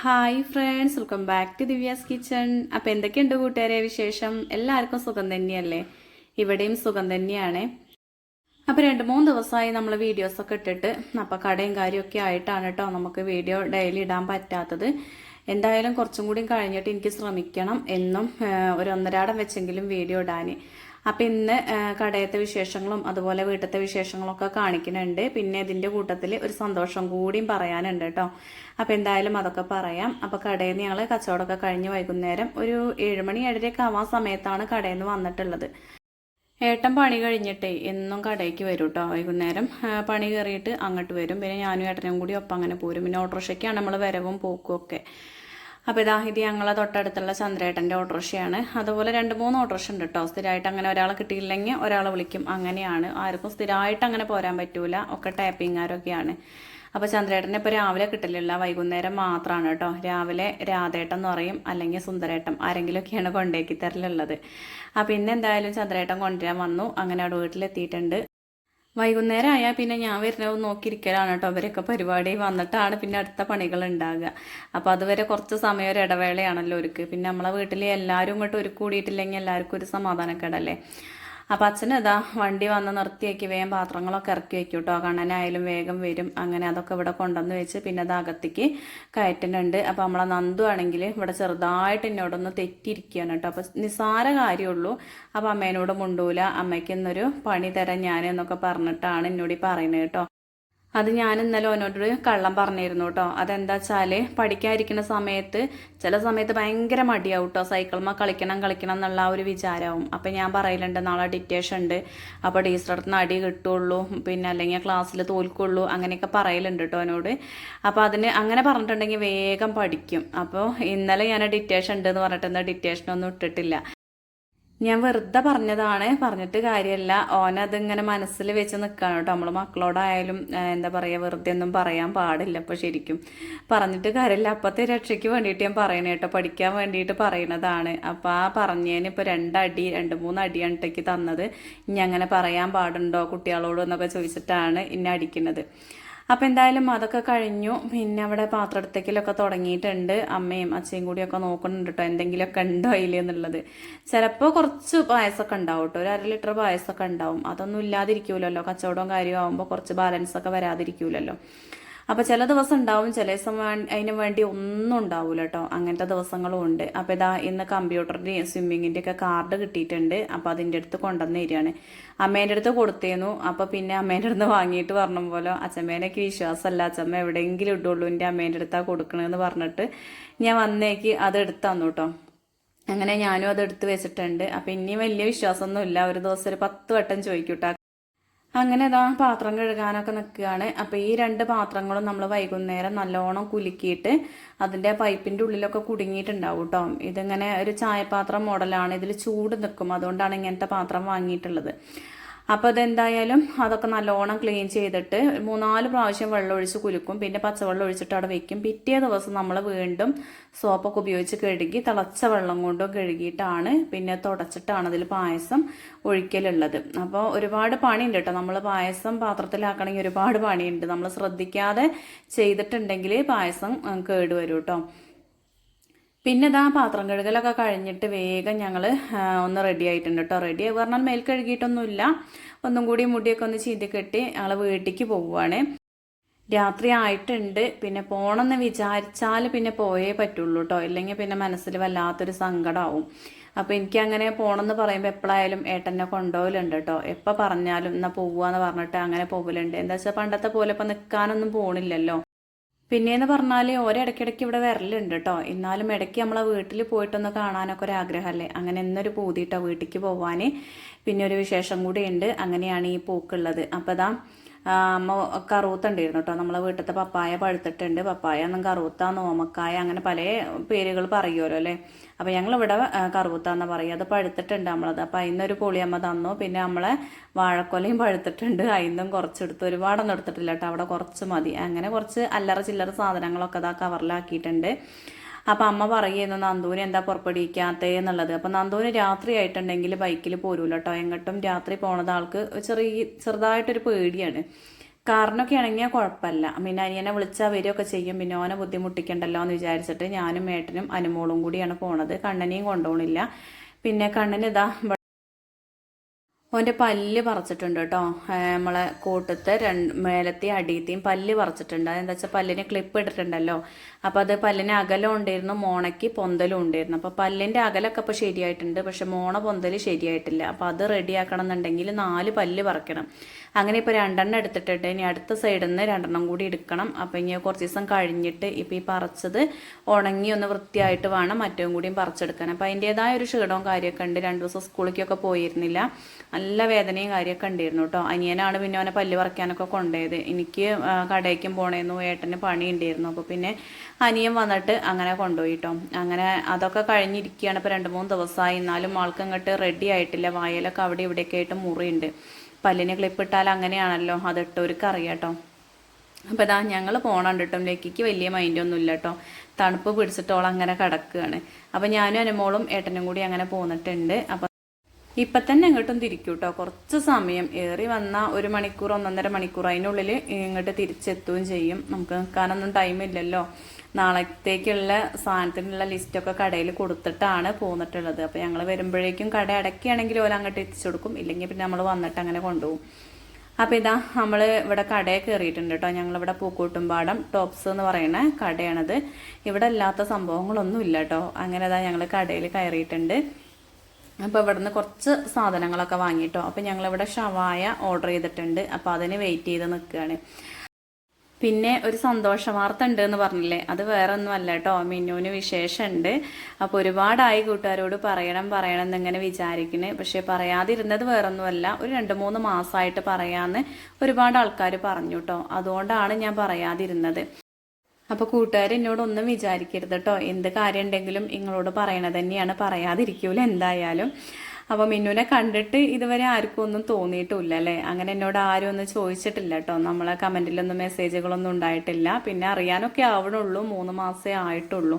Hi friends welcome back to Divya's kitchen അപ്പോൾ എന്തൊക്കെയുണ്ട് കൂട്ടുകാരെ വിശേഷം? എല്ലാവർക്കും സുഖം തന്നെയല്ലേ? ഇവിടെയും സുഖം തന്നെയാണ്. അപ്പോൾ രണ്ട് മൂന്ന് ദിവസമായി നമ്മൾ വീഡിയോസൊക്കെ ഇട്ടിട്ട് അപ്പോൾ കടയും കാര്യമൊക്കെ ആയിട്ടാണ് കേട്ടോ നമുക്ക് വീഡിയോ ഡെയിലി ഇടാൻ പറ്റാത്തത്. എന്തായാലും കുറച്ചും കൂടി കഴിഞ്ഞിട്ട് എനിക്ക് ശ്രമിക്കണം എന്നും ഒരു ഒന്നരാടം വെച്ചെങ്കിലും വീഡിയോ ഇടാൻ അപ്പം ഇന്ന് കടയത്തെ വിശേഷങ്ങളും അതുപോലെ വീട്ടിലത്തെ വിശേഷങ്ങളൊക്കെ കാണിക്കുന്നുണ്ട്. പിന്നെ ഇതിന്റെ കൂട്ടത്തിൽ ഒരു സന്തോഷം കൂടിയും പറയാനുണ്ട് കേട്ടോ. അപ്പം എന്തായാലും അതൊക്കെ പറയാം. അപ്പോൾ കടയിൽ നിന്ന് ഞങ്ങൾ കച്ചവടമൊക്കെ കഴിഞ്ഞ് വൈകുന്നേരം ഒരു ഏഴുമണി ഏഴരയൊക്കെ ആവാൻ സമയത്താണ് കടയിൽ നിന്ന് വന്നിട്ടുള്ളത്. ഏട്ടൻ പണി കഴിഞ്ഞിട്ടേ എന്നും കടയ്ക്ക് വരും കേട്ടോ വൈകുന്നേരം പണി കയറിയിട്ട് അങ്ങോട്ട് വരും. പിന്നെ ഞാനും ഏട്ടനും കൂടി ഒപ്പം അങ്ങനെ പോരും. പിന്നെ ഓട്ടോറിക്ഷയ്ക്കാണ് നമ്മൾ വരവും പോക്കും ഒക്കെ. അപ്പോൾ ഇതാ ഇത് ഞങ്ങളെ തൊട്ടടുത്തുള്ള ചന്ദ്രേട്ടന്റെ ഓട്ടോറിക്ഷയാണ്. അതുപോലെ രണ്ട് മൂന്ന് ഓട്ടോറിക്ഷ ഉണ്ട് കേട്ടോ സ്ഥിരമായിട്ട് അങ്ങനെ ഒരാളെ കിട്ടിയില്ലെങ്കിൽ ഒരാളെ വിളിക്കും. അങ്ങനെയാണ്. ആർക്കും സ്ഥിരമായിട്ട് അങ്ങനെ പോരാൻ പറ്റൂല. ഒക്കെ ടാപ്പിങ്ങാരൊക്കെയാണ് അപ്പോൾ ചന്ദ്രേട്ടനെ ഇപ്പോൾ രാവിലെ കിട്ടലില്ല. വൈകുന്നേരം മാത്രമാണ് കേട്ടോ രാവിലെ രാധേട്ടൻ എന്ന് പറയും. അല്ലെങ്കിൽ സുന്ദരേട്ടൻ. ആരെങ്കിലുമൊക്കെയാണ് കൊണ്ടേക്കി തരലുള്ളത്. അപ്പോൾ ഇന്ന് എന്തായാലും ചന്ദ്രേട്ടൻ കൊണ്ടുവരാൻ വന്നു. അങ്ങനെ അവിടെ വീട്ടിലെത്തിയിട്ടുണ്ട്. വൈകുന്നേരം ആയാൽ പിന്നെ ഞാൻ വരുന്നത് നോക്കിയിരിക്കലാണ് കേട്ടോ അവരൊക്കെ പരിപാടി വന്നിട്ടാണ് പിന്നെ അടുത്ത പണികൾ ഉണ്ടാകുക അപ്പോൾ അതുവരെ കുറച്ച് സമയം ഒരു ഇടവേളയാണല്ലോ ഒരുക്ക്. പിന്നെ നമ്മളെ വീട്ടിൽ എല്ലാവരും ഇങ്ങോട്ട് ഒരു കൂടിയിട്ടില്ലെങ്കിൽ എല്ലാവർക്കും ഒരു സമാധാനക്കേടല്ലേ? അപ്പം അച്ഛൻ ഇതാ വണ്ടി വന്ന് നിർത്തിയാക്കി. വേഗം പാത്രങ്ങളൊക്കെ ഇറക്കി വെക്കും കേട്ടോ കണ്ണനായാലും വേഗം വരും. അങ്ങനെ അതൊക്കെ ഇവിടെ കൊണ്ടുവന്ന് വെച്ച് പിന്നെ അത് അകത്തേക്ക് കയറ്റുന്നുണ്ട്. അപ്പം നമ്മളെ നന്ദു ആണെങ്കിൽ ഇവിടെ ചെറുതായിട്ട് എന്നോടൊന്ന് തെറ്റിയിരിക്കുകയാണ് കേട്ടോ. അപ്പം നിസ്സാര കാര്യമുള്ളൂ. അപ്പം അമ്മേനോട് മുണ്ടൂല. അമ്മയ്ക്ക് ഇന്നൊരു പണി തരാൻ ഞാൻ എന്നൊക്കെ പറഞ്ഞിട്ടാണ് എന്നോട് ഈ പറയുന്നത് കേട്ടോ. അത് ഞാൻ ഇന്നലെ ഓനോട് കള്ളം പറഞ്ഞിരുന്നു കേട്ടോ അതെന്താ വെച്ചാൽ പഠിക്കാതിരിക്കുന്ന സമയത്ത് ചില സമയത്ത് ഭയങ്കര മടിയാവും കേട്ടോ സൈക്കിൾമ കളിക്കണം കളിക്കണം എന്നുള്ള ആ ഒരു വിചാരമാവും അപ്പം ഞാൻ പറയലുണ്ട് നാളെ ഡിറ്റേഷൻ ഉണ്ട്. അപ്പോൾ ടീച്ചറടുത്ത് നടി കിട്ടുള്ളൂ. പിന്നെ അല്ലെങ്കിൽ ക്ലാസ്സിൽ തോൽക്കുള്ളൂ. അങ്ങനെയൊക്കെ പറയലുണ്ട് കേട്ടോ അവനോട്. അപ്പോൾ അതിന് അങ്ങനെ പറഞ്ഞിട്ടുണ്ടെങ്കിൽ വേഗം പഠിക്കും. അപ്പോൾ ഇന്നലെ ഞാൻ ഡിറ്റേഷൻ ഉണ്ട് എന്ന് പറഞ്ഞിട്ട് ഇന്ന് ഡിറ്റേഷനൊന്നും ഇട്ടിട്ടില്ല. ഞാൻ വെറുതെ പറഞ്ഞതാണ് പറഞ്ഞിട്ട് കാര്യമല്ല ഓനതിങ്ങനെ മനസ്സിൽ വെച്ച് നിൽക്കുകയാണ് കേട്ടോ. നമ്മൾ മക്കളോടായാലും എന്താ പറയുക വെറുതെ ഒന്നും പറയാൻ പാടില്ല അപ്പോൾ ശരിക്കും. പറഞ്ഞിട്ട് കാര്യമില്ല അപ്പത്തെ രക്ഷയ്ക്ക് വേണ്ടിയിട്ട് ഞാൻ പറയണേ കേട്ടോ. പഠിക്കാൻ വേണ്ടിയിട്ട് പറയണതാണ്. അപ്പോൾ ആ പറഞ്ഞതിന് ഇപ്പോൾ രണ്ടടി രണ്ട് മൂന്ന് അടിയാണ് ഇട്ടേക്ക് തന്നത്. ഇനി അങ്ങനെ പറയാൻ പാടുണ്ടോ കുട്ടികളോട് എന്നൊക്കെ ചോദിച്ചിട്ടാണ് ഇന്നെ അടിക്കുന്നത്. അപ്പം എന്തായാലും അതൊക്കെ കഴിഞ്ഞു. പിന്നെ അവിടെ പാത്രത്തേക്കിലൊക്കെ തുടങ്ങിയിട്ടുണ്ട്. അമ്മയും അച്ഛയും കൂടിയൊക്കെ നോക്കുന്നുണ്ട് കേട്ടോ എന്തെങ്കിലുമൊക്കെ ഉണ്ടോ ഇല്ലേ എന്നുള്ളത്. ചിലപ്പോൾ കുറച്ച് പായസമൊക്കെ ഉണ്ടാവും കേട്ടോ ഒരു അര ലിറ്റർ പായസമൊക്കെ ഉണ്ടാവും. അതൊന്നും ഇല്ലാതിരിക്കൂലല്ലോ. കച്ചവടവും കാര്യവും ആകുമ്പോൾ കുറച്ച് ബാലൻസ് ഒക്കെ വരാതിരിക്കൂലല്ലോ. അപ്പോൾ ചില ദിവസം ഉണ്ടാവും ചില ദിവസം അതിന് വേണ്ടി ഒന്നും ഉണ്ടാവില്ല കേട്ടോ അങ്ങനത്തെ ദിവസങ്ങളും ഉണ്ട്. അപ്പോൾ ഇതാ ഇന്ന് കമ്പ്യൂട്ടറിന്റെയും സ്വിമ്മിങ്ങിന്റെ ഒക്കെ കാർഡ് കിട്ടിയിട്ടുണ്ട്. അപ്പോൾ അതിന്റെ അടുത്ത് കൊണ്ടുവന്ന് തരികയാണ്. അമ്മേന്റെ അടുത്ത് കൊടുത്തേനു. അപ്പോൾ പിന്നെ അമ്മേന്റെ അടുത്ത് വാങ്ങിയിട്ട് പറഞ്ഞ പോലെ. അച്ഛമ്മേനൊക്കെ വിശ്വാസമല്ല. അച്ഛമ്മ എവിടെയെങ്കിലും ഇടുള്ളൂ. എന്റെ അമ്മേന്റെ അടുത്താ കൊടുക്കണമെന്ന് പറഞ്ഞിട്ട് ഞാൻ വന്നേക്ക് അത് എടുത്ത് തന്നു കേട്ടോ അങ്ങനെ ഞാനും അത് എടുത്ത് വെച്ചിട്ടുണ്ട്. അപ്പം ഇനി വലിയ വിശ്വാസമൊന്നുമില്ല. ഒരു ദിവസം ഒരു പത്ത് വട്ടം ചോദിക്കൂട്ടാ. അങ്ങനെ അതാ പാത്രം കഴുകാനൊക്കെ നിൽക്കുകയാണ്. അപ്പോൾ ഈ രണ്ട് പാത്രങ്ങളും നമ്മൾ വൈകുന്നേരം നല്ലോണം കുലുക്കിയിട്ട് അതിന്റെ പൈപ്പിന്റെ ഉള്ളിലൊക്കെ കുടുങ്ങിയിട്ടുണ്ടാവും കേട്ടോ ഇതിങ്ങനെ ഒരു ചായപാത്രം മോഡലാണ്. ഇതിൽ ചൂട് നിൽക്കും. അതുകൊണ്ടാണ് ഇങ്ങനത്തെ പാത്രം വാങ്ങിയിട്ടുള്ളത്. അപ്പോൾ അതെന്തായാലും അതൊക്കെ നല്ലോണം ക്ലീൻ ചെയ്തിട്ട് മൂന്നാൽ പ്രാവശ്യം വെള്ളം ഒഴിച്ച് കുലുക്കും. പിന്നെ പച്ചവെള്ളം ഒഴിച്ചിട്ട് അവിടെ വെക്കും. പിറ്റേ ദിവസം നമ്മൾ വീണ്ടും സോപ്പൊക്കെ ഉപയോഗിച്ച് കഴുകി തിളച്ച വെള്ളം കൊണ്ടും കഴുകിയിട്ടാണ് പിന്നെ തുടച്ചിട്ടാണ് അതിൽ പായസം ഒഴിക്കലുള്ളത്. അപ്പോൾ ഒരുപാട് പണിയുണ്ട് കേട്ടോ. നമ്മൾ പായസം പാത്രത്തിലാക്കണമെങ്കിൽ ഒരുപാട് പണിയുണ്ട്. നമ്മൾ ശ്രദ്ധിക്കാതെ ചെയ്തിട്ടുണ്ടെങ്കിൽ പായസം കേടുവരും കേട്ടോ പിന്നെ ഇതാ പാത്രം കഴുകലൊക്കെ കഴിഞ്ഞിട്ട് വേഗം ഞങ്ങൾ ഒന്ന് റെഡി ആയിട്ടുണ്ട് കേട്ടോ റെഡി ആയി പറഞ്ഞാൽ മേൽ കഴുകിയിട്ടൊന്നുമില്ല. ഒന്നും കൂടി മുടിയൊക്കെ ഒന്ന് ചീന്തി കെട്ടി ഞങ്ങൾ വീട്ടിലേക്ക് പോവുകയാണ് രാത്രി ആയിട്ടുണ്ട്. പിന്നെ പോണമെന്ന് വിചാരിച്ചാൽ പിന്നെ പോയേ പറ്റുള്ളൂ കേട്ടോ ഇല്ലെങ്കിൽ പിന്നെ മനസ്സിൽ വല്ലാത്തൊരു സങ്കടമാവും അപ്പോൾ എനിക്ക് അങ്ങനെ പോകണമെന്ന് പറയുമ്പോൾ എപ്പോഴായാലും ഏട്ടനെ കൊണ്ടുപോകലുണ്ട് കേട്ടോ എപ്പോൾ പറഞ്ഞാലും എന്നാൽ പോവുക എന്ന് പറഞ്ഞിട്ട് അങ്ങനെ പോകലുണ്ട്. എന്താ വെച്ചാൽ പണ്ടത്തെ പോലെ ഇപ്പം നിൽക്കാനൊന്നും പോണില്ലല്ലോ. പിന്നെയെന്ന് പറഞ്ഞാൽ ഒരിടയ്ക്കിടയ്ക്ക് ഇവിടെ വരലുണ്ട് കേട്ടോ എന്നാലും ഇടയ്ക്ക് നമ്മളെ വീട്ടിൽ പോയിട്ടൊന്ന് കാണാനൊക്കെ ഒരു ആഗ്രഹമല്ലേ അങ്ങനെ എന്നൊരു പൂതിയിട്ടോ വീട്ടിലേക്ക് പോവാൻ പിന്നെ ഒരു വിശേഷം കൂടി ഉണ്ട് അങ്ങനെയാണ് ഈ പൂക്കുള്ളത്. അപ്പോൾ ഇതാ ആ, അമ്മ കറുത്തുണ്ടായിരുന്നു കേട്ടോ. നമ്മളെ വീട്ടിലത്തെ പപ്പായ പഴുത്തിട്ടുണ്ട്. പപ്പായ എന്നും കറുത്ത നോമക്കായ അങ്ങനെ പല പേരുകൾ പറയുമല്ലോ അല്ലേ? അപ്പോൾ ഞങ്ങളിവിടെ കറുത്ത എന്ന് പറയും അത് പഴുത്തിട്ടുണ്ട് നമ്മളത്. അപ്പോൾ അതിന്നൊരു പൊളിയമ്മ തന്നു. പിന്നെ നമ്മളെ വാഴക്കൊലയും പഴുത്തിട്ടുണ്ട്. അതിന്നും കുറച്ചെടുത്ത്. ഒരുപാടൊന്നും എടുത്തിട്ടില്ല കേട്ടോ. അവിടെ കുറച്ച് മതി. അങ്ങനെ കുറച്ച് അല്ലറ ചില്ലറ സാധനങ്ങളൊക്കെ അതാ കവറിലാക്കിയിട്ടുണ്ട് അപ്പം അമ്മ പറയുന്നു നന്ദൂന് എന്താ പുറപ്പെടുവിക്കാത്തേ? എന്നുള്ളത്. അപ്പം നന്ദൂന് രാത്രി ആയിട്ടുണ്ടെങ്കിൽ ബൈക്കിൽ പോരൂല കേട്ടോ എങ്ങോട്ടും രാത്രി പോണത് ആൾക്ക് ചെറിയ ചെറുതായിട്ടൊരു പേടിയാണ്. കാറിനൊക്കെ ആണെങ്കിൽ കുഴപ്പമില്ല പിന്നെ അനിയനെ വിളിച്ചാൽ വരികയൊക്കെ ചെയ്യും. പിന്നെ ഓനെ ബുദ്ധിമുട്ടിക്കണ്ടല്ലോ എന്ന് വിചാരിച്ചിട്ട് ഞാനും ഏട്ടനും അനുമോളും കൂടിയാണ് പോണത്. കണ്ണനെയും കൊണ്ടുപോകണില്ല പിന്നെ കണ്ണന് ഇതാ ഓന്റെ പല്ല് പറിച്ചിട്ടുണ്ട് കേട്ടോ നമ്മളെ കൂട്ടത്തെ രണ്ട് മേലത്തെയും അടിയത്തെയും പല്ല് പറിച്ചിട്ടുണ്ട്. അതെന്താ വെച്ചാൽ പല്ലിന് ക്ലിപ്പ് ഇട്ടിട്ടുണ്ടല്ലോ. അപ്പോൾ അത് പല്ലിന് അകലം ഉണ്ടായിരുന്നു മോണയ്ക്ക് പൊന്തലും ഉണ്ടായിരുന്നു. അപ്പോൾ പല്ലിന്റെ അകലൊക്കെ ഇപ്പോൾ ശരിയായിട്ടുണ്ട്. പക്ഷെ മോണ പൊന്തൽ ശരിയായിട്ടില്ല. അപ്പോൾ അത് റെഡിയാക്കണം എന്നുണ്ടെങ്കിൽ നാല് പല്ല് പറിക്കണം. അങ്ങനെ ഇപ്പോൾ രണ്ടെണ്ണം എടുത്തിട്ടുണ്ട്. ഇനി അടുത്ത സൈഡിൽ നിന്ന് രണ്ടെണ്ണം കൂടി എടുക്കണം. അപ്പോൾ ഇനി കുറച്ച് ദിവസം കഴിഞ്ഞിട്ട് ഇപ്പോൾ ഈ പറിച്ചത് ഉണങ്ങി ഒന്ന് വൃത്തിയായിട്ട് വേണം മറ്റവും കൂടിയും പറിച്ചെടുക്കാൻ. അപ്പോൾ അതിന്റേതായ ഒരു ക്ഷീണവും കാര്യമൊക്കെ ഉണ്ട്. രണ്ട് ദിവസം സ്കൂളിലേക്കൊക്കെ പോയിരുന്നില്ല. നല്ല വേദനയും കാര്യമൊക്കെ ഉണ്ടായിരുന്നു കേട്ടോ. അനിയനാണ് പിന്നെ അവനെ പല്ല് പറിക്കാനൊക്കെ കൊണ്ടുപോയത്. എനിക്ക് കടയ്ക്കും പോണേന്നു ഏട്ടന് പണി ഉണ്ടായിരുന്നു അപ്പോൾ പിന്നെ അനിയൻ വന്നിട്ട് അങ്ങനെ കൊണ്ടുപോയി കേട്ടോ. അങ്ങനെ അതൊക്കെ കഴിഞ്ഞിരിക്കുകയാണ്. ഇപ്പോൾ രണ്ട് മൂന്ന് ദിവസമായി. എന്നാലും ആൾക്ക് അങ്ങോട്ട് റെഡി ആയിട്ടില്ല. വായലൊക്കെ അവിടെ ഇവിടെയൊക്കെ ആയിട്ട് മുറിയുണ്ട്. പല്ലിന് ക്ലിപ്പിട്ടാൽ അങ്ങനെയാണല്ലോ. അതിട്ടവർക്ക് അറിയാം കേട്ടോ. അപ്പോൾ ഇതാ ഞങ്ങൾ പോകണം കേട്ടോ. ലക്കിക്ക് വലിയ മൈൻഡൊന്നും ഇല്ല കേട്ടോ. തണുപ്പ് പിടിച്ചിട്ടോളം അങ്ങനെ കിടക്കുകയാണ്. അപ്പോൾ ഞാനും അനുമോളും ഏട്ടനും കൂടി അങ്ങനെ പോന്നിട്ടുണ്ട്. അപ്പോൾ ഇപ്പം തന്നെ ഇങ്ങോട്ടും തിരിക്കും കേട്ടോ കുറച്ച് സമയം. ഏറി വന്ന ഒരു മണിക്കൂർ ഒന്നൊന്നര മണിക്കൂർ അതിനുള്ളിൽ ഇങ്ങോട്ട് തിരിച്ചെത്തുകയും ചെയ്യും. നമുക്ക് നിൽക്കാനൊന്നും ടൈമില്ലല്ലോ നാളത്തേക്കുള്ള സാധനത്തിനുള്ള ലിസ്റ്റൊക്കെ കടയിൽ കൊടുത്തിട്ടാണ് പോന്നിട്ടുള്ളത്. അപ്പോൾ ഞങ്ങൾ വരുമ്പോഴേക്കും കട അടയ്ക്കുകയാണെങ്കിൽ ഓല അങ്ങോട്ട് എത്തിച്ചു കൊടുക്കും. ഇല്ലെങ്കിൽ പിന്നെ നമ്മൾ വന്നിട്ട് അങ്ങനെ കൊണ്ടുപോകും. അപ്പോൾ ഇതാ നമ്മൾ ഇവിടെ കടയിൽ കയറിയിട്ടുണ്ട് കേട്ടോ ഞങ്ങളിവിടെ പൂക്കൂട്ടുംപാടം ടോപ്സ് എന്ന് പറയുന്ന കടയാണത്. ഇവിടെ ഇല്ലാത്ത സംഭവങ്ങളൊന്നും ഇല്ല കേട്ടോ അങ്ങനെ ഇതാ ഞങ്ങൾ കടയിൽ കയറിയിട്ടുണ്ട്. അപ്പോൾ ഇവിടുന്ന് കുറച്ച് സാധനങ്ങളൊക്കെ വാങ്ങിയിട്ടോ. അപ്പോൾ ഞങ്ങളിവിടെ ഷവായ ഓർഡർ ചെയ്തിട്ടുണ്ട്. അപ്പോൾ അതിന് വെയിറ്റ് ചെയ്ത് നിൽക്കുകയാണ് പിന്നെ ഒരു സന്തോഷ വാർത്ത ഉണ്ട് എന്ന് പറഞ്ഞില്ലേ? അത് വേറെ ഒന്നും അല്ല കേട്ടോ. മിന്നുവിന് വിശേഷമുണ്ട്. അപ്പോൾ ഒരുപാടായി കൂട്ടുകാരോട് പറയണം പറയണം എന്നിങ്ങനെ വിചാരിക്കണേ. പക്ഷേ പറയാതിരുന്നത് വേറൊന്നുമല്ല. ഒരു രണ്ട് മൂന്ന് മാസമായിട്ട് പറയാമെന്ന് ഒരുപാട് ആൾക്കാർ പറഞ്ഞു കേട്ടോ. അതുകൊണ്ടാണ് ഞാൻ പറയാതിരുന്നത്. അപ്പോൾ കൂട്ടുകാർ എന്നോട് ഒന്നും വിചാരിക്കരുത് കേട്ടോ എന്ത് കാര്യം ഉണ്ടെങ്കിലും നിങ്ങളോട് പറയണത് തന്നെയാണ്. പറയാതിരിക്കൂല എന്തായാലും. അപ്പോൾ മിന്നുനെ കണ്ടിട്ട് ഇതുവരെ ആർക്കും ഒന്നും തോന്നിയിട്ടില്ല അല്ലേ? അങ്ങനെ എന്നോട് ആരും ഒന്നും ചോദിച്ചിട്ടില്ല കേട്ടോ നമ്മളെ കമന്റിലൊന്നും മെസ്സേജുകളൊന്നും ഉണ്ടായിട്ടില്ല. പിന്നെ അറിയാനൊക്കെ ആവണുള്ളൂ. മൂന്ന് മാസമേ ആയിട്ടുള്ളൂ.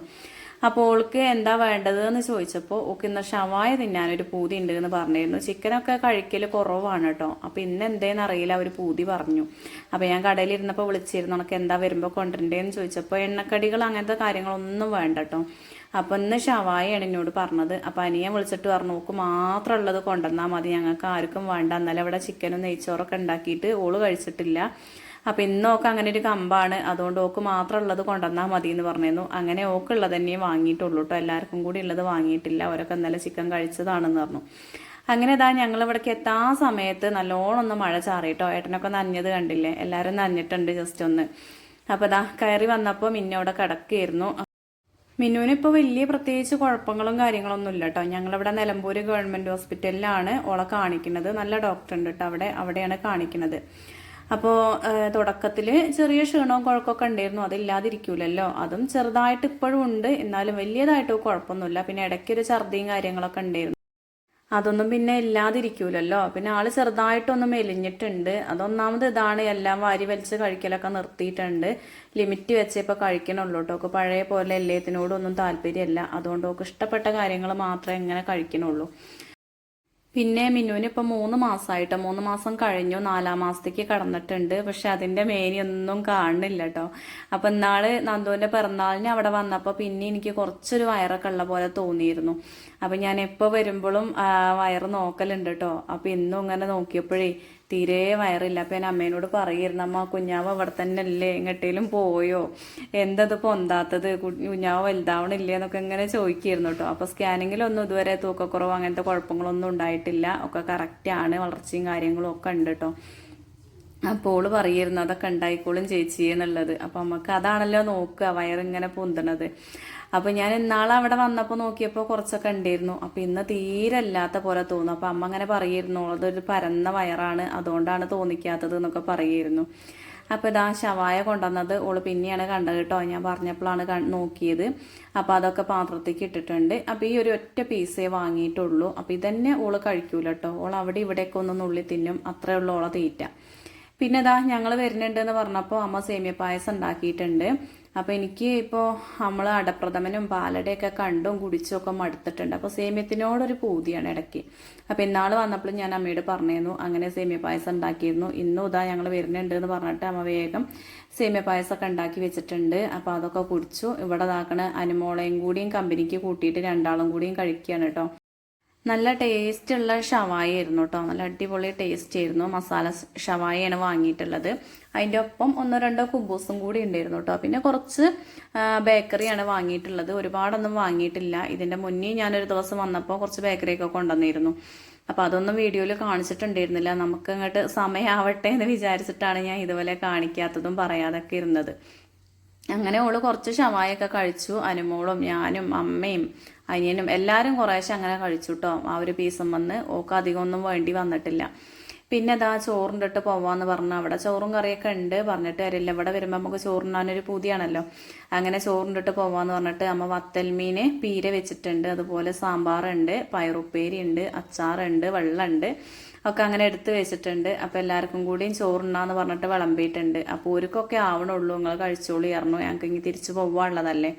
അപ്പോൾ ഓൾക്ക് എന്താ വേണ്ടത് എന്ന് ചോദിച്ചപ്പോൾ ഓക്ക് ഇന്ന് ഷവായ തിന്നാനൊരു പൂതി ഉണ്ട് എന്ന് പറഞ്ഞിരുന്നു. ചിക്കനൊക്കെ കഴിക്കൽ കുറവാണ് കേട്ടോ. അപ്പോൾ ഇന്ന് എന്തേന്ന് അറിയില്ല അവർ പൂതി പറഞ്ഞു. അപ്പോൾ ഞാൻ കടയിൽ ഇരുന്നപ്പോൾ വിളിച്ചിരുന്നു ഉണക്ക് എന്താ വരുമ്പോൾ കൊണ്ടുവരണ്ടേന്ന്? ചോദിച്ചപ്പോൾ എണ്ണക്കടികൾ അങ്ങനത്തെ കാര്യങ്ങളൊന്നും വേണ്ട കേട്ടോ. അപ്പോൾ ഇന്ന് ഷവായാണ് എന്നോട് പറഞ്ഞത്. അപ്പോൾ അനിയെ വിളിച്ചിട്ട് പറഞ്ഞു ഓക്ക് മാത്രം ഉള്ളത് കൊണ്ടുവന്നാൽ മതി ഞങ്ങൾക്ക് ആർക്കും വേണ്ട. എന്നാലും അവിടെ ചിക്കനും നെയ്ച്ചോറൊക്കെ ഉണ്ടാക്കിയിട്ട് ഓൾ കഴിച്ചിട്ടില്ല. അപ്പോൾ ഇന്ന് ഓക്ക് അങ്ങനെ ഒരു കമ്പാണ്. അതുകൊണ്ട് ഓക്ക് മാത്രം ഉള്ളത് കൊണ്ടുവന്നാൽ മതി എന്ന് പറഞ്ഞിരുന്നു. അങ്ങനെ ഓക്ക് ഉള്ളത് തന്നെ വാങ്ങിയിട്ടുള്ളൂ കേട്ടോ എല്ലാവർക്കും കൂടി ഉള്ളത് വാങ്ങിയിട്ടില്ല. അവരൊക്കെ ഇന്നലെ ചിക്കൻ കഴിച്ചതാണെന്ന് പറഞ്ഞു. അങ്ങനെ ഇതാ ഞങ്ങൾ ഇവിടേക്ക് എത്താൻ സമയത്ത് നല്ലോണം ഒന്ന് മഴ ചാറിയിട്ടോ ഏട്ടനൊക്കെ നനഞ്ഞത് കണ്ടില്ലേ? എല്ലാവരും നനഞ്ഞിട്ടുണ്ട് ജസ്റ്റ് ഒന്ന്. അപ്പോൾ ഇതാ കയറി വന്നപ്പോൾ മിന്നോടെ കിടക്കുകയായിരുന്നു മിന്നുവിന് ഇപ്പോൾ വലിയ പ്രത്യേകിച്ച് കുഴപ്പങ്ങളും കാര്യങ്ങളൊന്നും ഇല്ല കേട്ടോ ഞങ്ങളിവിടെ നിലമ്പൂര് ഗവൺമെന്റ് ഹോസ്പിറ്റലിലാണ് ഓളെ കാണിക്കുന്നത്. നല്ല ഡോക്ടർ ഉണ്ട് കേട്ടോ അവിടെ. അവിടെയാണ് കാണിക്കുന്നത്. അപ്പോൾ തുടക്കത്തിൽ ചെറിയ ക്ഷീണവും കുഴക്കമൊക്കെ ഉണ്ടായിരുന്നു. അതില്ലാതിരിക്കൂലല്ലോ അതും ചെറുതായിട്ട് ഇപ്പോഴും ഉണ്ട്. എന്നാലും വലിയതായിട്ട് കുഴപ്പമൊന്നുമില്ല. പിന്നെ ഇടയ്ക്കൊരു ഛർദിയും കാര്യങ്ങളൊക്കെ ഉണ്ടായിരുന്നു. അതൊന്നും പിന്നെ ഇല്ലാതിരിക്കൂലല്ലോ. പിന്നെ ആൾ ചെറുതായിട്ടൊന്ന് മെലിഞ്ഞിട്ടുണ്ട്. അതൊന്നാമത് ഇതാണ് എല്ലാം വാരി വലിച്ച് കഴിക്കലൊക്കെ നിർത്തിയിട്ടുണ്ട്. ലിമിറ്റ് വെച്ചേ ഇപ്പോൾ കഴിക്കണുള്ളൂ കേട്ടോ. പഴയ പോലെ എല്ലാത്തിനോടൊന്നും താല്പര്യമല്ല. അതുകൊണ്ട് ഇഷ്ടപ്പെട്ട കാര്യങ്ങൾ മാത്രമേ ഇങ്ങനെ കഴിക്കണുള്ളൂ. പിന്നെ മിന്നുവിന് ഇപ്പം മൂന്ന് മാസമായിട്ടോ മൂന്ന് മാസം കഴിഞ്ഞു നാലാം മാസത്തേക്ക് കടന്നിട്ടുണ്ട്. പക്ഷെ അതിന്റെ മേനിയൊന്നും കാണുന്നില്ല കേട്ടോ അപ്പം ഇന്നാൾ നന്ദുവിന്റെ പിറന്നാളിന് അവിടെ വന്നപ്പോൾ പിന്നെ എനിക്ക് കുറച്ചൊരു വയറൊക്കെ ഉള്ള പോലെ തോന്നിയിരുന്നു. അപ്പം ഞാൻ എപ്പോ വരുമ്പോഴും വയറ് നോക്കലുണ്ട് കേട്ടോ അപ്പം ഇന്നും ഇങ്ങനെ നോക്കിയപ്പോഴേ തീരെ വയറില്ല. അപ്പം ഞാൻ അമ്മേനോട് പറയുമായിരുന്നു അമ്മ കുഞ്ഞാവ് അവിടെ തന്നെ അല്ലേ എങ്ങട്ടേലും പോയോ? എന്തത് പൊന്താത്തത്? കുഞ്ഞാവ് വലുതാവണില്ലേ? എന്നൊക്കെ ഇങ്ങനെ ചോദിക്കായിരുന്നു കേട്ടോ. അപ്പോൾ സ്കാനിങ്ങിലൊന്നും ഇതുവരെ തൂക്കക്കുറവ് അങ്ങനത്തെ കുഴപ്പങ്ങളൊന്നും ഉണ്ടായിട്ടില്ല. ഒക്കെ കറക്റ്റാണ് വളർച്ചയും കാര്യങ്ങളും ഒക്കെ ഉണ്ട് കേട്ടോ. അപ്പോൾ ഓൾ അതൊക്കെ ഉണ്ടായിക്കോളും ചേച്ചി എന്നുള്ളത്. അപ്പോൾ നമുക്ക് അതാണല്ലോ നോക്കുക വയറിങ്ങനെ പൊന്തണത്. അപ്പോൾ ഞാൻ ഇന്നാളെ അവിടെ വന്നപ്പോൾ നോക്കിയപ്പോൾ കുറച്ചൊക്കെ ഉണ്ടായിരുന്നു അപ്പോൾ ഇന്ന് തീരെ അല്ലാത്ത പോലെ തോന്നും. അപ്പോൾ അമ്മ അങ്ങനെ പറയായിരുന്നു അതൊരു പരന്ന വയറാണ് അതുകൊണ്ടാണ് തോന്നിക്കാത്തത് എന്നൊക്കെ പറയായിരുന്നു അപ്പോൾ ഇതാ ശവായ കൊണ്ടുവന്നത് ഓൾ പിന്നെയാണ് കണ്ടത് കേട്ടോ. ഞാൻ പറഞ്ഞപ്പോഴാണ് നോക്കിയത്. അപ്പോൾ അതൊക്കെ പാത്രത്തേക്ക് ഇട്ടിട്ടുണ്ട്. അപ്പോൾ ഈ ഒരു ഒറ്റ പീസേ വാങ്ങിയിട്ടുള്ളൂ. അപ്പോൾ ഇതന്നെ ഓൾ കഴിക്കൂല കേട്ടോ. ഓൾ അവിടെ ഇവിടെയൊക്കെ ഒന്ന് നുള്ളി തിന്നും. അത്രേ ഉള്ളൂ ഓളെ തീറ്റ. പിന്നെ ഇതാ ഞങ്ങൾ വരുന്നുണ്ട് എന്ന് പറഞ്ഞപ്പോൾ അമ്മ സേമിയ പായസം ഉണ്ടാക്കിയിട്ടുണ്ട്. അപ്പോൾ എനിക്ക് ഇപ്പോൾ നമ്മൾ അടപ്രഥമനും പാലടയൊക്കെ കണ്ടും കുടിച്ചും ഒക്കെ മടുത്തിട്ടുണ്ട്. അപ്പോൾ സേമ്യത്തിനോടൊരു പൂതിയാണ് ഇടയ്ക്ക്. അപ്പോൾ ഇന്നാൾ വന്നപ്പോൾ ഞാൻ അമ്മയോട് പറഞ്ഞിരുന്നു അങ്ങനെ സേമ്യ പായസം ഉണ്ടാക്കിയിരുന്നു. ഇന്നും ഇതാ ഞങ്ങൾ വരുന്നുണ്ട് എന്ന് പറഞ്ഞിട്ട് അമ്മ വേഗം സേമ്യ പായസമൊക്കെ ഉണ്ടാക്കി വെച്ചിട്ടുണ്ട്. അപ്പോൾ അതൊക്കെ കുടിച്ചു. ഇവിടെ ഇതാക്കണ അനുമോളയും കൂടിയും കമ്പനിക്ക് കൂട്ടിയിട്ട് രണ്ടാളും കൂടിയും കഴിക്കുകയാണ് കേട്ടോ. നല്ല ടേസ്റ്റ് ഉള്ള ഷവായി ആയിരുന്നു കേട്ടോ നല്ല അടിപൊളി ടേസ്റ്റ് ആയിരുന്നു. മസാല ഷവായിയാണ് വാങ്ങിയിട്ടുള്ളത്. അതിന്റെ ഒപ്പം ഒന്നോ രണ്ടോ കുബൂസും കൂടി ഉണ്ടായിരുന്നു കേട്ടോ പിന്നെ കുറച്ച് ബേക്കറിയാണ് വാങ്ങിയിട്ടുള്ളത്. ഒരുപാടൊന്നും വാങ്ങിയിട്ടില്ല. ഇതിന്റെ മുന്നേ ഞാനൊരു ദിവസം വന്നപ്പോൾ കുറച്ച് ബേക്കറിയൊക്കെ കൊണ്ടുവന്നിരുന്നു. അപ്പോൾ അതൊന്നും വീഡിയോയിൽ കാണിച്ചിട്ടുണ്ടായിരുന്നില്ല. നമുക്ക് അങ്ങോട്ട് സമയമാവട്ടെ എന്ന് വിചാരിച്ചിട്ടാണ് ഞാൻ ഇതുപോലെ കാണിക്കാത്തതും പറയാതൊക്കെ ഇരുന്നത്. അങ്ങനെ ഓൾ കുറച്ച് ഷവായൊക്കെ കഴിച്ചു. അനുമോളും ഞാനും അമ്മയും അനിയനും എല്ലാവരും കുറേശ്ശെ അങ്ങനെ കഴിച്ചു കേട്ടോ ആ ഒരു പീസും വന്ന് ഓക്ക് അധികം ഒന്നും വേണ്ടി വന്നിട്ടില്ല. പിന്നെ അതാ ചോറിന്റെ പോവാന്ന് പറഞ്ഞു. അവിടെ ചോറും കറിയൊക്കെ ഉണ്ട്. പറഞ്ഞിട്ട് കാര്യമില്ല. ഇവിടെ വരുമ്പോൾ നമുക്ക് ചോറിനാനൊരു പൂതിയാണല്ലോ. അങ്ങനെ ചോറിന്റെ പോവാന്ന് പറഞ്ഞിട്ട് അമ്മ വത്തൽമീന് പീര വെച്ചിട്ടുണ്ട്. അതുപോലെ സാമ്പാറുണ്ട് പയറുപ്പേരി ഉണ്ട് അച്ചാറുണ്ട് വെള്ളമുണ്ട് ഒക്കെ അങ്ങനെ എടുത്ത് വെച്ചിട്ടുണ്ട്. അപ്പോൾ എല്ലാവർക്കും കൂടിയും ചോറുണ്ടാന്ന് പറഞ്ഞിട്ട് വിളമ്പിയിട്ടുണ്ട്. അപ്പോൾ ഒരുക്കൊക്കെ ആവണുള്ളൂ. നിങ്ങൾ കഴിച്ചോളൂ ഇറങ്ങും ഞങ്ങൾക്ക് ഇനി തിരിച്ചു പോവാനുള്ളതല്ലേ.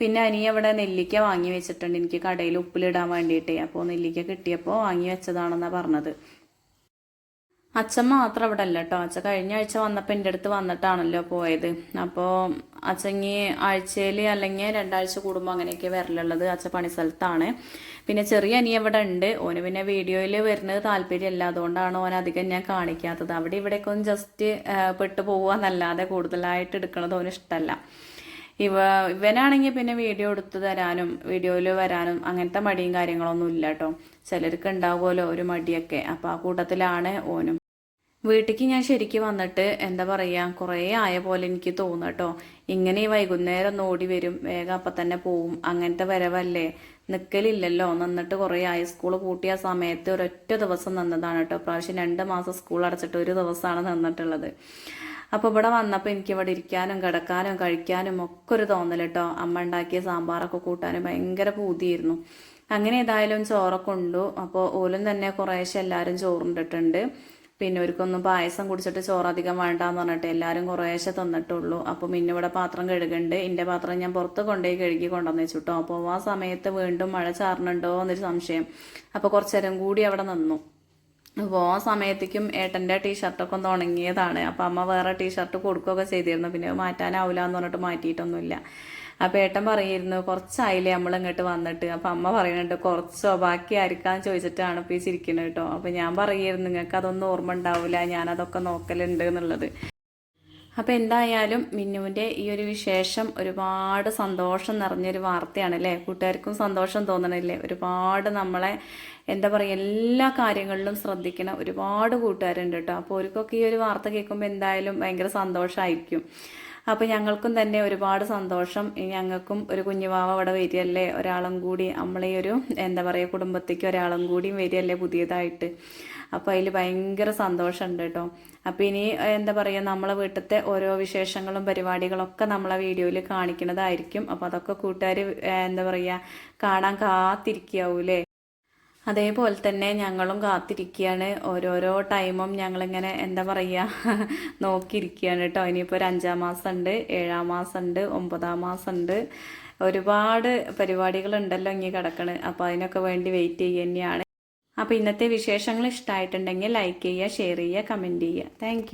പിന്നെ അനിയ അവിടെ നെല്ലിക്ക വാങ്ങി വെച്ചിട്ടുണ്ട്. എനിക്ക് കടയിൽ ഉപ്പിലിടാൻ വേണ്ടിയിട്ടേ. അപ്പോൾ നെല്ലിക്ക കിട്ടിയപ്പോൾ വാങ്ങി വെച്ചതാണെന്നാണ് പറഞ്ഞത്. അച്ഛൻ മാത്രം അവിടെ അല്ല കേട്ടോ അച്ഛൻ കഴിഞ്ഞ ആഴ്ച വന്നപ്പോൾ എന്റെ അടുത്ത് വന്നിട്ടാണല്ലോ പോയത്. അപ്പോൾ അച്ഛങ്ങി ആഴ്ചയിൽ അല്ലെങ്കിൽ രണ്ടാഴ്ച കൂടുമ്പോൾ അങ്ങനെയൊക്കെ വരലുള്ളത് അച്ഛൻ പണി സ്ഥലത്താണ്. പിന്നെ ചെറിയ അനിയ അവിടെ ഉണ്ട്. ഓന് പിന്നെ വീഡിയോയിൽ വരുന്നത് താല്പര്യമല്ല. അതുകൊണ്ടാണ് ഓൻ അധികം ഞാൻ കാണിക്കാത്തത്. അവിടെ ഇവിടേക്കൊന്നും ജസ്റ്റ് പെട്ടു പോകുക എന്നല്ലാതെ കൂടുതലായിട്ട് എടുക്കണത് ഓന് ഇഷ്ടമല്ല. ഇവ ഇവനാണെങ്കിൽ പിന്നെ വീഡിയോ എടുത്തു തരാനും വീഡിയോയിൽ വരാനും അങ്ങനത്തെ മടിയും കാര്യങ്ങളൊന്നും ഇല്ല കേട്ടോ ചിലർക്ക് ഉണ്ടാവുമല്ലോ ഒരു മടിയൊക്കെ. അപ്പോൾ ആ കൂട്ടത്തിലാണ് ഓനും. വീട്ടിലേക്ക് ഞാൻ ശരിക്കും വന്നിട്ട് എന്താ പറയുക കുറേ ആയ പോലെ എനിക്ക് തോന്നുന്നു കേട്ടോ ഇങ്ങനെ ഈ വൈകുന്നേരം ഒന്ന് ഓടി വരും വേഗം അപ്പം തന്നെ പോവും. അങ്ങനത്തെ വരവല്ലേ? നിൽക്കലില്ലല്ലോ നിന്നിട്ട് കുറേ ആയി സ്കൂൾ പൂട്ടിയ സമയത്ത് ഒരൊറ്റ ദിവസം നിന്നതാണ് കേട്ടോ. പ്രാവശ്യം രണ്ട് മാസം സ്കൂൾ അടച്ചിട്ട് ഒരു ദിവസമാണ് നിന്നിട്ടുള്ളത്. അപ്പോൾ ഇവിടെ വന്നപ്പോൾ എനിക്ക് ഇവിടെ ഇരിക്കാനും കിടക്കാനും കഴിക്കാനും ഒക്കെ ഒരു തോന്നൽ കേട്ടോ അമ്മ ഉണ്ടാക്കിയ സാമ്പാറൊക്കെ കൂട്ടാനും ഭയങ്കര പൂതിയായിരുന്നു. അങ്ങനെ ഏതായാലും ചോറൊക്കെ ഉണ്ടു. അപ്പോൾ ഓലും തന്നെ കുറേശ്ശെ എല്ലാവരും ചോറുണ്ടിട്ടുണ്ട്. പിന്നെ ഒരുക്കൊന്നും പായസം കുടിച്ചിട്ട് ചോറ് അധികം വേണ്ടാന്ന് പറഞ്ഞിട്ട് എല്ലാവരും കുറേശ്ശെ തന്നിട്ടുള്ളൂ. അപ്പോൾ പിന്നെ ഇവിടെ പാത്രം കഴുകുന്നുണ്ട് എന്റെ പാത്രം ഞാൻ പുറത്ത് കൊണ്ടുപോയി കഴുകി കൊണ്ടുവന്ന് വെച്ചിട്ടോ അപ്പോൾ ആ സമയത്ത് വീണ്ടും മഴ ചാറുന്നുണ്ടോ എന്നൊരു സംശയം. അപ്പോൾ കുറച്ചു നേരം കൂടി അവിടെ നിന്നു. അപ്പോൾ ആ സമയത്തേക്കും ഏട്ടന്റെ ടീഷർട്ടൊക്കെ ഒന്ന് ഉണങ്ങിയതാണ്. അപ്പോൾ അമ്മ വേറെ ടീഷർട്ട് കൊടുക്കുകയൊക്കെ ചെയ്തിരുന്നു. പിന്നെ മാറ്റാനാവില്ല എന്ന് പറഞ്ഞിട്ട് മാറ്റിയിട്ടൊന്നുമില്ല. അപ്പോൾ ഏട്ടൻ പറയുന്നു കുറച്ചായില്ലേ നമ്മൾ ഇങ്ങോട്ട് വന്നിട്ട്? അപ്പം അമ്മ പറയുന്നുണ്ട് കുറച്ചോ? ബാക്കി ആയിരിക്കാന്ന് ചോദിച്ചിട്ടാണ് ഇപ്പോൾ ഈ ചിരിക്കുന്നത് കേട്ടോ. അപ്പോൾ ഞാൻ പറയുമായിരുന്നു നിങ്ങൾക്ക് അതൊന്നും ഓർമ്മ ഉണ്ടാവില്ല ഞാനതൊക്കെ നോക്കലുണ്ട് എന്നുള്ളത്. അപ്പോൾ എന്തായാലും മിന്നുവിന്റെ ഈ ഒരു വിശേഷം ഒരുപാട് സന്തോഷം നിറഞ്ഞൊരു വാർത്തയാണ് അല്ലേ കൂട്ടുകാർക്കും സന്തോഷം തോന്നണില്ലേ? ഒരുപാട് നമ്മളെ എന്താ പറയുക എല്ലാ കാര്യങ്ങളിലും ശ്രദ്ധിക്കണ ഒരുപാട് കൂട്ടുകാരുണ്ട് കേട്ടോ അപ്പോൾ അവർക്കൊക്കെ ഈ ഒരു വാർത്ത കേൾക്കുമ്പോൾ എന്തായാലും ഭയങ്കര സന്തോഷമായിരിക്കും അപ്പോൾ ഞങ്ങൾക്കും തന്നെ ഒരുപാട് സന്തോഷം. ഞങ്ങൾക്കും ഒരു കുഞ്ഞുവാവ അവിടെ വരികയല്ലേ ഒരാളും കൂടി നമ്മളെ ഒരു എന്താ പറയുക കുടുംബത്തേക്ക് ഒരാളും കൂടിയും വരികയല്ലേ പുതിയതായിട്ട്. അപ്പോൾ അതിൽ ഭയങ്കര സന്തോഷമുണ്ട് കേട്ടോ അപ്പോൾ ഇനി എന്താ പറയുക നമ്മളെ വീട്ടിലത്തെ ഓരോ വിശേഷങ്ങളും പരിപാടികളൊക്കെ നമ്മളെ വീഡിയോയിൽ കാണിക്കുന്നതായിരിക്കും. അപ്പോൾ അതൊക്കെ കൂട്ടുകാർ എന്താ പറയുക കാണാൻ കാത്തിരിക്കാവൂലേ അതേപോലെ തന്നെ ഞങ്ങളും കാത്തിരിക്കുകയാണ്. ഓരോരോ ടൈമും ഞങ്ങളിങ്ങനെ എന്താ പറയുക നോക്കിയിരിക്കുകയാണ് കേട്ടോ. ഇനിയിപ്പോൾ ഒരു അഞ്ചാം മാസം ഉണ്ട് ഏഴാം മാസം ഉണ്ട് ഒമ്പതാം മാസം ഉണ്ട് ഒരുപാട് പരിപാടികളുണ്ടല്ലോ ഇങ്ങനെ കിടക്കണ്. അപ്പോൾ അതിനൊക്കെ വേണ്ടി വെയിറ്റ് ചെയ്യുക തന്നെയാണ്. അപ്പോൾ ഇന്നത്തെ വിശേഷങ്ങൾ ഇഷ്ടമായിട്ടുണ്ടെങ്കിൽ ലൈക്ക് ചെയ്യുക ഷെയർ ചെയ്യുക കമന്റ് ചെയ്യുക. താങ്ക്